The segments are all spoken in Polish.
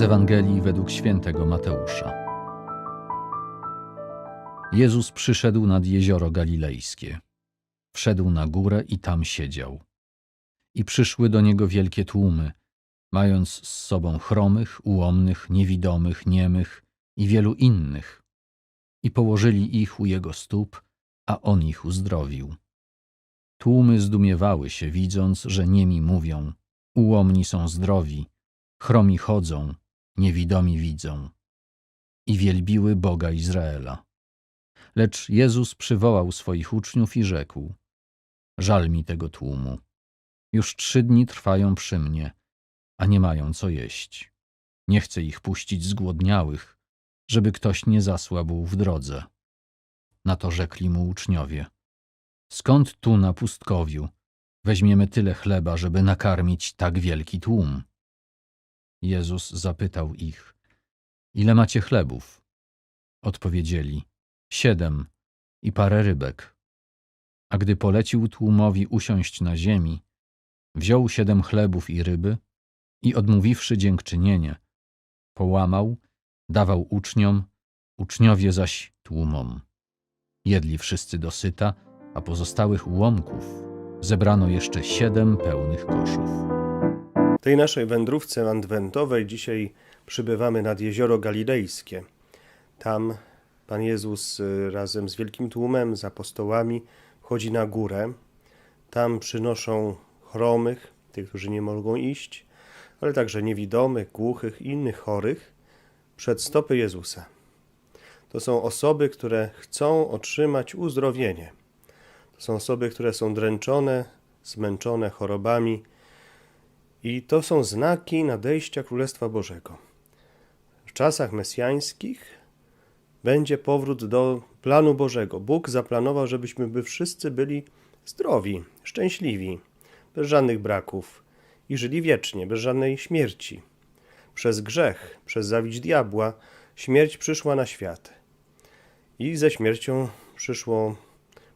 Z Ewangelii według świętego Mateusza. Jezus przyszedł nad jezioro galilejskie. Wszedł na górę i tam siedział. I przyszły do niego wielkie tłumy, mając z sobą chromych, ułomnych, niewidomych, niemych i wielu innych. I położyli ich u jego stóp, a on ich uzdrowił. Tłumy zdumiewały się, widząc, że niemi mówią, ułomni są zdrowi, chromi chodzą, niewidomi widzą. I wielbiły Boga Izraela. Lecz Jezus przywołał swoich uczniów i rzekł: Żal mi tego tłumu. Już trzy dni trwają przy mnie, a nie mają co jeść. Nie chcę ich puścić zgłodniałych, żeby ktoś nie zasłabł w drodze. Na to rzekli mu uczniowie: Skąd tu na pustkowiu weźmiemy tyle chleba, żeby nakarmić tak wielki tłum? Jezus zapytał ich: Ile macie chlebów? Odpowiedzieli: Siedem i parę rybek. A gdy polecił tłumowi usiąść na ziemi, wziął siedem chlebów i ryby i odmówiwszy dziękczynienie, połamał, dawał uczniom, uczniowie zaś tłumom. Jedli wszyscy dosyta, a pozostałych ułomków zebrano jeszcze siedem pełnych koszów. Tej naszej wędrówce adwentowej dzisiaj przybywamy nad jezioro galilejskie. Tam Pan Jezus y, razem z wielkim tłumem, z apostołami wchodzi na górę. Tam przynoszą chromych, tych, którzy nie mogą iść, ale także niewidomych, głuchych i innych chorych przed stopy Jezusa. To są osoby, które chcą otrzymać uzdrowienie. To są osoby, które są dręczone, zmęczone chorobami, i to są znaki nadejścia Królestwa Bożego. W czasach mesjańskich będzie powrót do planu Bożego. Bóg zaplanował, żebyśmy by wszyscy byli zdrowi, szczęśliwi, bez żadnych braków i żyli wiecznie, bez żadnej śmierci. Przez grzech, przez zawiść diabła, śmierć przyszła na świat. I ze śmiercią przyszło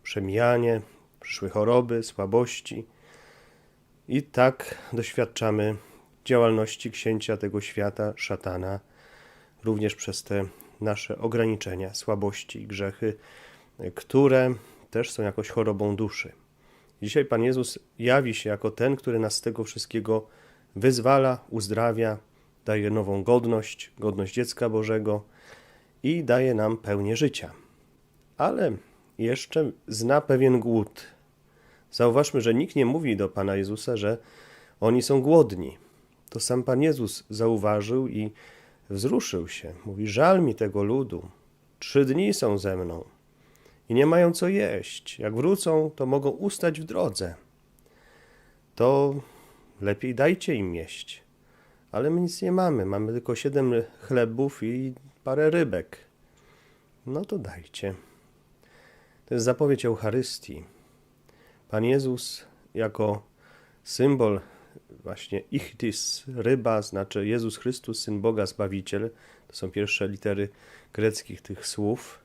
przemijanie, przyszły choroby, słabości. I tak doświadczamy działalności księcia tego świata, szatana, również przez te nasze ograniczenia, słabości i grzechy, które też są jakoś chorobą duszy. Dzisiaj Pan Jezus jawi się jako ten, który nas z tego wszystkiego wyzwala, uzdrawia, daje nową godność, godność dziecka Bożego i daje nam pełnię życia. Ale jeszcze zna pewien głód. Zauważmy, że nikt nie mówi do Pana Jezusa, że oni są głodni. To sam Pan Jezus zauważył i wzruszył się. Mówi: Żal mi tego ludu. Trzy dni są ze mną i nie mają co jeść. Jak wrócą, to mogą ustać w drodze. To lepiej dajcie im jeść. Ale my nic nie mamy. Mamy tylko siedem chlebów i parę rybek. No to dajcie. To jest zapowiedź Eucharystii. Pan Jezus jako symbol właśnie ichtis, ryba, znaczy Jezus Chrystus, Syn Boga, Zbawiciel, to są pierwsze litery greckich tych słów,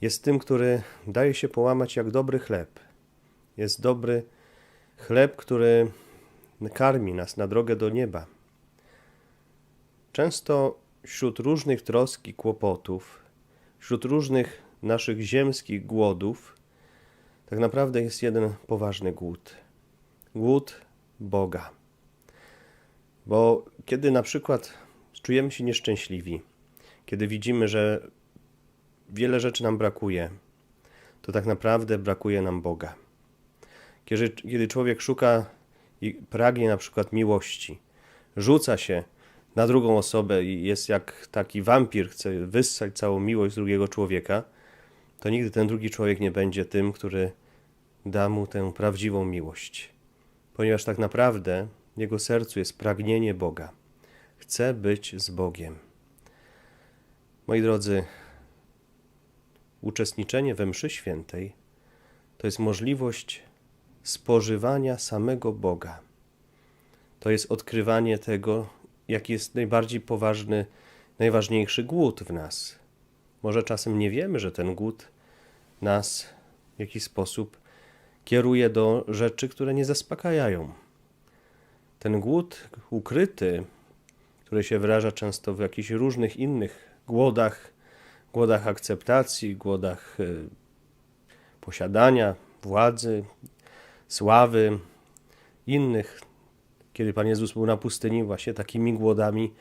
jest tym, który daje się połamać jak dobry chleb. Jest dobry chleb, który karmi nas na drogę do nieba. Często wśród różnych trosk i kłopotów, wśród różnych naszych ziemskich głodów, tak naprawdę jest jeden poważny głód. Głód Boga. Bo kiedy na przykład czujemy się nieszczęśliwi, kiedy widzimy, że wiele rzeczy nam brakuje, to tak naprawdę brakuje nam Boga. Kiedy, kiedy człowiek szuka i pragnie na przykład miłości, rzuca się na drugą osobę i jest jak taki wampir, chce wyssać całą miłość drugiego człowieka, to nigdy ten drugi człowiek nie będzie tym, który da mu tę prawdziwą miłość. Ponieważ tak naprawdę w jego sercu jest pragnienie Boga. Chce być z Bogiem. Moi drodzy, uczestniczenie we mszy świętej to jest możliwość spożywania samego Boga. To jest odkrywanie tego, jaki jest najbardziej poważny, najważniejszy głód w nas. Może czasem nie wiemy, że ten głód nas w jakiś sposób kieruje do rzeczy, które nie zaspokajają. Ten głód ukryty, które się wyraża często w jakichś różnych innych głodach, głodach akceptacji, głodach y, posiadania, władzy, sławy, innych. Kiedy Pan Jezus był na pustyni, właśnie takimi głodami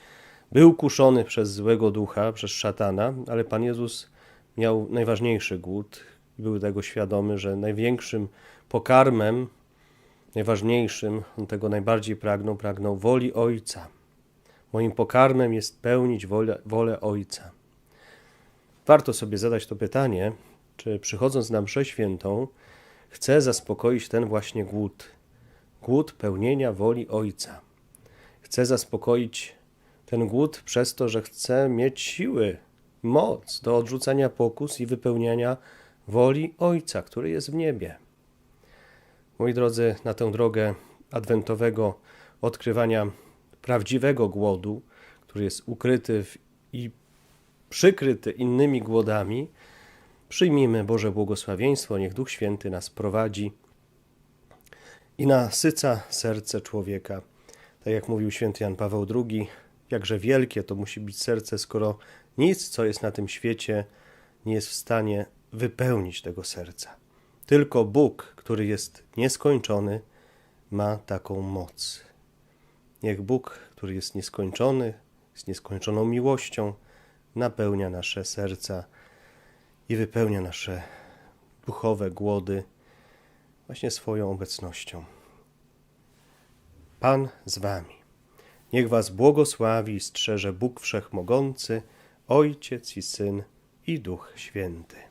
był kuszony przez złego ducha, przez szatana, ale Pan Jezus miał najważniejszy głód był tego świadomy, że największym pokarmem, najważniejszym, on tego najbardziej pragnął, pragnął woli Ojca. Moim pokarmem jest pełnić wolę, wolę Ojca. Warto sobie zadać to pytanie, czy przychodząc na mszę świętą, chcę zaspokoić ten właśnie głód, głód pełnienia woli Ojca. Chcę zaspokoić ten głód przez to, że chcę mieć siły, moc do odrzucania pokus i wypełniania woli Ojca, który jest w niebie. Moi drodzy, na tę drogę adwentowego odkrywania prawdziwego głodu, który jest ukryty w, i przykryty innymi głodami, przyjmijmy Boże błogosławieństwo, niech Duch Święty nas prowadzi i nasyca serce człowieka. Tak jak mówił święty Jan Paweł II, jakże wielkie to musi być serce, skoro nic, co jest na tym świecie, nie jest w stanie wypełnić tego serca. Tylko Bóg, który jest nieskończony, ma taką moc. Niech Bóg, który jest nieskończony, z nieskończoną miłością, napełnia nasze serca i wypełnia nasze duchowe głody właśnie swoją obecnością. Pan z Wami. Niech Was błogosławi i strzeże Bóg Wszechmogący, Ojciec i Syn i Duch Święty.